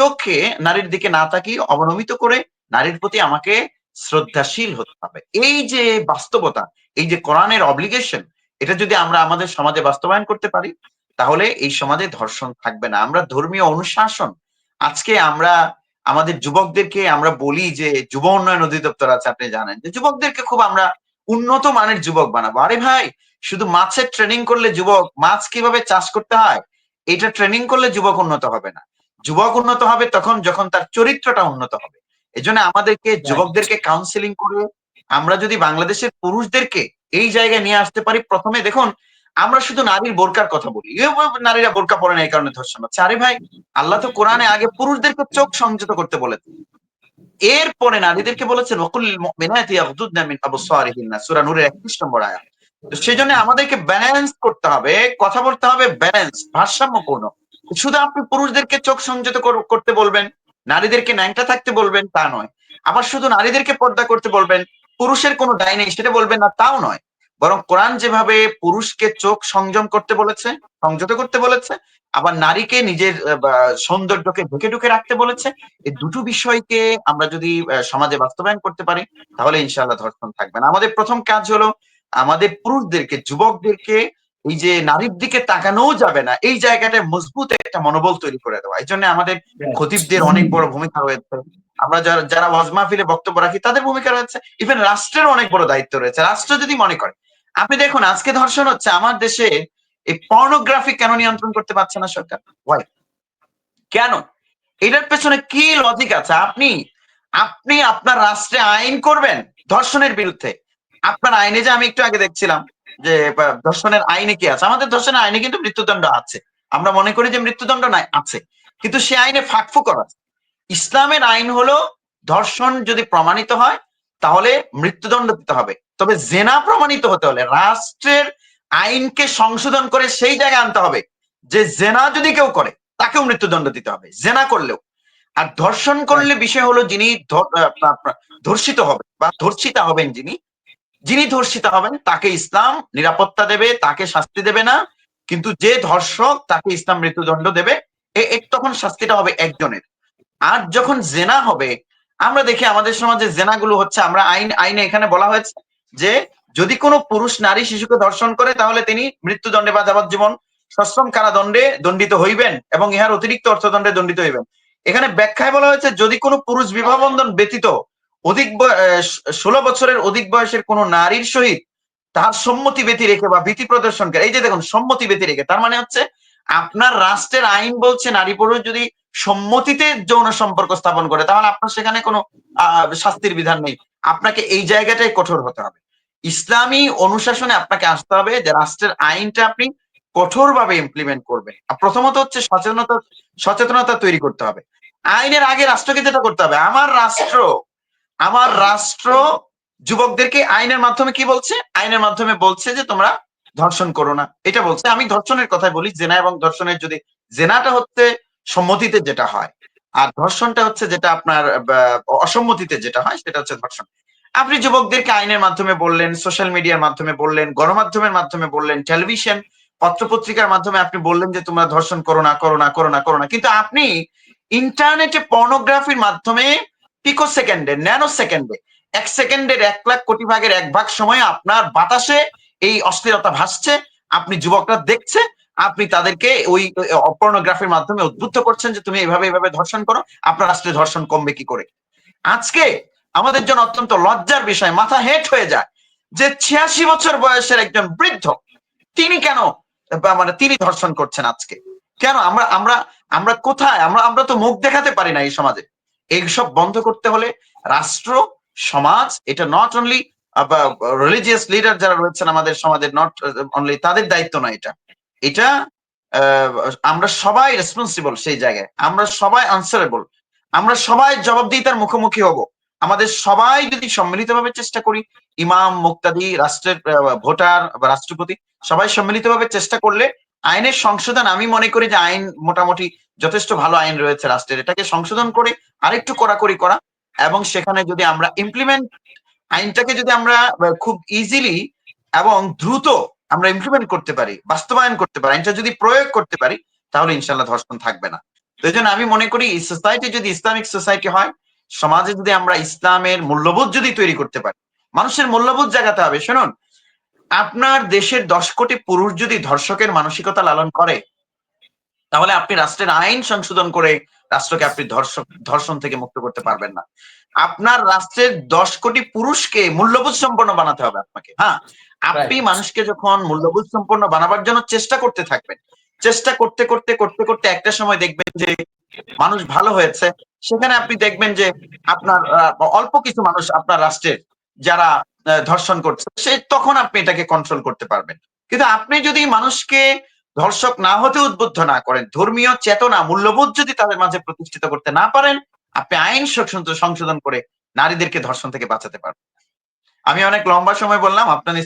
চোখে নারীর দিকে না তাকিয়ে অবনমিত করে নারীর প্রতি আমাকে শ্রদ্ধাশীল হতে হবে। এই যে বাস্তবতা, এই যে কোরআনের অব্লিগেশন এটা যদি আমরা আমাদের সমাজে বাস্তবায়ন করতে পারি, তাহলে এই সমাজে ধর্ষণ থাকবে না। আমরা ধর্মীয় অনুশাসন, আজকে আমরা, আমাদের যুবকদেরকে আমরা বলি যে যুব উন্নয়ন অধিদপ্তর আছে, আপনি জানেন। যে যুবকদেরকে খুব আমরা উন্নত মানের যুবক বানাবো। আরে ভাই, শুধু মাছের ট্রেনিং করলে যুবক, মাছ কীভাবে চাষ করতে হয়? এটা ট্রেনিং করলে যুবক উন্নত হবে না। যুবক উন্নত হবে তখন যখন তার চরিত্রটা উন্নত হবে। এই জন্য আমাদেরকে যুবকদেরকে কাউন্সিলিং করে আমরা যদি বাংলাদেশের পুরুষদেরকে এই জায়গায় নিয়ে আসতে পারি প্রথমে দেখুন আমরা শুধু নারীর বোরকার কথা বলি। নারীরা বোরকা পরে না এই কারণে ধর্ষণ হচ্ছে। আরে ভাই আল্লাহ তো কোরআনে আগে পুরুষদেরকে চোখ সংযত করতে বলেছে। এরপরে নারীদেরকে বলেছেন ওকুল মিনাতি ইয়াগদুদনা মিন আবসারিহিন্না সূরা নূরের 31 নম্বর আয়াত। তো সেজন্য আমাদেরকে ব্যালেন্স করতে হবে কথা বলতে হবে ব্যালেন্স ভারসাম্যপূর্ণ। শুধু আপনি পুরুষদেরকে চোখ সংযত করতে বলবেন, নারীদেরকে ন্যাংটা থাকতে বলবেন, তা নয়। আবার শুধু নারীদেরকে পর্দা করতে বলবেন, পুরুষের কোনো দায় নেই, সেটা বলবেন না, তাও নয়। বরং কোরআন যেভাবে পুরুষকে চোখ সংযম করতে বলেছে, সংযত করতে বলেছে, আবার নারীকে নিজের সৌন্দর্যকে ঢুকে ঢুকে রাখতে বলেছে, এই দুটো বিষয়কে আমরা যদি সমাজে বাস্তবায়ন করতে পারি, তাহলে ইনশাআল্লাহ ধর্ষণ থাকবে না। আমাদের প্রথম কাজ হলো, আমাদের পুরুষদেরকে, যুবকদেরকে এই যে নারীর দিকে তাকানো যাবে না। এই জায়গাটায় মজবুত একটা মনোবল তৈরি করে দেওয়া। এই জন্য আমাদের খতিবদের অনেক বড় ভূমিকা রয়েছে। আমরা যারা যারা ওয়াজ মাহফিলে বক্তব্য রাখি তাদের ভূমিকা রয়েছে। ইভেন রাষ্ট্রের অনেক বড় দায়িত্ব রয়েছে। রাষ্ট্র যদি মনে করে আপনি দেখুন আজকে ধর্ষণ হচ্ছে। আমার দেশে এই পর্নোগ্রাফি কেন নিয়ন্ত্রণ করতে পারছে না সরকার? ওয়াই কেন? এটার পেছনে কি লজিক আছে? আপনি আপনি আপনার রাষ্ট্রে আইন করবেন ধর্ষণের বিরুদ্ধে। আপনার আইনে যে আমি একটু আগে দেখছিলাম যে ধর্ষণের আইনে কি আছে? আমাদের ধর্ষণের আইনে কিন্তু মৃত্যুদণ্ড আছে। আমরা মনে করি যে মৃত্যুদণ্ড নাই আছে। কিন্তু সে আইনে ফাঁকফু করা ইসলামের আইন হলো ধর্ষণ যদি প্রমাণিত হয় তাহলে মৃত্যুদণ্ড দিতে হবে। তবে জেনা প্রমাণিত হতে হলে রাষ্ট্রের আইনকে সংশোধন করে সেই জায়গায় আনতে হবে যে জেনা যদি কেউ করে তাকেও মৃত্যুদণ্ড দিতে হবে। জেনা করলেও। আর ধর্ষণ করলে বিষয় হলো যিনি ধর্ষিত হবে বা ধর্ষিতা হবেন যিনি যিনি ধর্ষিত হবেন, তাকে ইসলাম নিরাপত্তা দেবে, তাকে শাস্তি দেবে না। কিন্তু যে ধর্ষক, তাকে ইসলাম মৃত্যুদণ্ড দেবে তখন শাস্তিটা হবে একজনের। আর যখন জেনা হবে, আমরা দেখি আমাদের সমাজে জেনাগুলো হচ্ছে, আমরা আইন, আইনে এখানে বলা হয়েছে যে, যদি কোনো পুরুষ নারী শিশুকে ধর্ষণ করে, তাহলে তিনি মৃত্যুদণ্ডে বা যাবজ্জীবন সশ্রম কারাদণ্ডে দণ্ডিত হইবেন এবং ইহার অতিরিক্ত অর্থদণ্ডে দণ্ডিত হইবেন। এখানে ব্যাখ্যায় বলা হয়েছে, যদি কোনো পুরুষ বিবাহ বন্ধন ব্যতীত অধিক ষোলো বছরের অধিক বয়সের কোন নারীর সহিত তার সম্মতি ব্যতি রেখে বা ভীতি প্রদর্শন করে এই যে দেখুন, সম্মতি ব্যতি রেখে, তার মানে হচ্ছে আপনার রাষ্ট্রের আইন বলছে নারী পুরুষ যদি সম্মতিতে যৌন সম্পর্ক স্থাপন করে, তাহলে আপনার সেখানে কোনো শাস্তির বিধান নেই। আপনাকে এই জায়গাটাই কঠোর হতে হবে। ইসলামী অনুশাসনে আপনাকে আসতে হবে যে রাষ্ট্রের আইনটা আপনি কঠোরভাবে ইমপ্লিমেন্ট করবেন। প্রথমত হচ্ছে সচেতনতা সচেতনতা তৈরি করতে হবে। আইনের আগে রাষ্ট্রকে যেটা করতে হবে, আমার রাষ্ট্র আমার রাষ্ট্র যুবকদেরকে আইনের মাধ্যমে কি বলছে? আইনের মাধ্যমে বলছে যে তোমরা ধর্ষণ করো না। এটা বলছে। আমি ধর্ষণের কথাই বলি, জেনা এবং ধর্ষণের যদি জেনাটা হচ্ছে সম্মতিতে যেটা হয়, আর ধর্ষণটা হচ্ছে যেটা আপনার অসম্মতিতে যেটা হয়, সেটা হচ্ছে ধর্ষণ। আপনি যুবকদেরকে আইনের মাধ্যমে বললেন, সোশ্যাল মিডিয়ার মাধ্যমে বললেন, গণমাধ্যমের মাধ্যমে বললেন, টেলিভিশন, পত্রপত্রিকার মাধ্যমে আপনি বললেন যে তোমরা ধর্ষণ করো না করো না করো না করো না। কিন্তু আপনি ইন্টারনেটে পর্নোগ্রাফির মাধ্যমে পিকো সেকেন্ডে ন্যানো সেকেন্ডে এক সেকেন্ডের এক লাখ কোটি ভাগের এক ভাগ সময় আপনার বাতাসে এই অশ্লীলতা ভাসছে, আপনি যুবকরা দেখছে, আপনি তাদেরকে ওই পর্নোগ্রাফির মাধ্যমে উদ্বুদ্ধ করছেন যে তুমি এইভাবে এইভাবে ধর্ষণ করো, আপনার রাষ্ট্রে ধর্ষণ কমবে কি করে? আজকে আমাদের জন্য অত্যন্ত লজ্জার বিষয়, মাথা হেট হয়ে যায় যে ছিয়াশি বছর বয়সের একজন বৃদ্ধ, তিনি কেন মানে তিনি ধর্ষণ করছেন আজকে? কেন আমরা আমরা আমরা কোথায়? আমরা আমরা তো মুখ দেখাতে পারি না এই সমাজে। এইসব বন্ধ করতে হলে রাষ্ট্র, সমাজ, এটা নট অনলি রিলিজিয়াস লিডার যারা রয়েছেন আমাদের সমাজের নট অনলি তাদের দায়িত্ব নয় এটা। এটা আমরা সবাই রেসপন্সিবল সেই জায়গায়। আমরা সবাই আনসারেবল আমরা সবাই জবাবদিহিতার মুখোমুখি হব। আমাদের সবাই যদি সম্মিলিতভাবে চেষ্টা করি, ইমাম, মুক্তাদি, রাষ্ট্রের ভোটার বা রাষ্ট্রপতি, সবাই সম্মিলিতভাবে চেষ্টা করলে আইনের সংশোধন আমি মনে করি যে আইন মোটামুটি যথেষ্ট ভালো আইন রয়েছে রাষ্ট্রের। এটাকে সংশোধন করে, আরেকটু কড়াকড়ি করা এবং সেখানে যদি আমরা ইমপ্লিমেন্ট আইনটাকে যদি আমরা খুব ইজিলি এবং দ্রুত আমরা ইমপ্লিমেন্ট করতে পারি, বাস্তবায়ন করতে পারি, আইনটা যদি প্রয়োগ করতে পারি, তাহলে ইনশাল্লাহ ধর্ষণ থাকবে না। তো এই জন্য আমি মনে করি সোসাইটি যদি ইসলামিক সোসাইটি হয়, সমাজে যদি আমরা ইসলামের মূল্যবোধ যদি তৈরি করতে পারি, মানুষের মূল্যবোধ জাগাতে হবে। শুনুন, আপনার দেশের দশ কোটি পুরুষ যদি ধর্ষকের মানসিকতা লালন করে তাহলে আপনি রাষ্ট্রের আইন সংশোধন করে রাষ্ট্রকে আপনি ধর্ষণ থেকে মুক্ত করতে পারবেন না। আপনার রাষ্ট্রের দশ কোটি পুরুষকে মূল্যবোধ সম্পন্ন বানাতে হবে আপনাকে। হ্যাঁ? আপনি মানুষকে যখন মূল্যবোধ সম্পন্ন বানাবার জন্য চেষ্টা করতে থাকবেন চেষ্টা করতে করতে করতে করতে একটা সময় দেখবেন যে মানুষ ভালো হয়েছে। সেখানে আপনি দেখবেন যে আপনার অল্প কিছু মানুষ আপনার রাষ্ট্রের যারা ধর্ষণ করছে সে তখন আপনি এটাকে কন্ট্রোল করতে পারবেন। কিন্তু আপনি যদি মানুষকে ধর্ষক না হতে উদ্বুদ্ধ না করেন। ধর্মীয় চেতনা, মূল্যবোধ যদি তাদের মাঝে প্রতিষ্ঠিত করতে না পারেন, আপনি আইন সংশোধন করে নারীদেরকে ধর্ষণ থেকে বাঁচাতে পারবেন। আমি অনেক লম্বা সময় বললাম, আপনার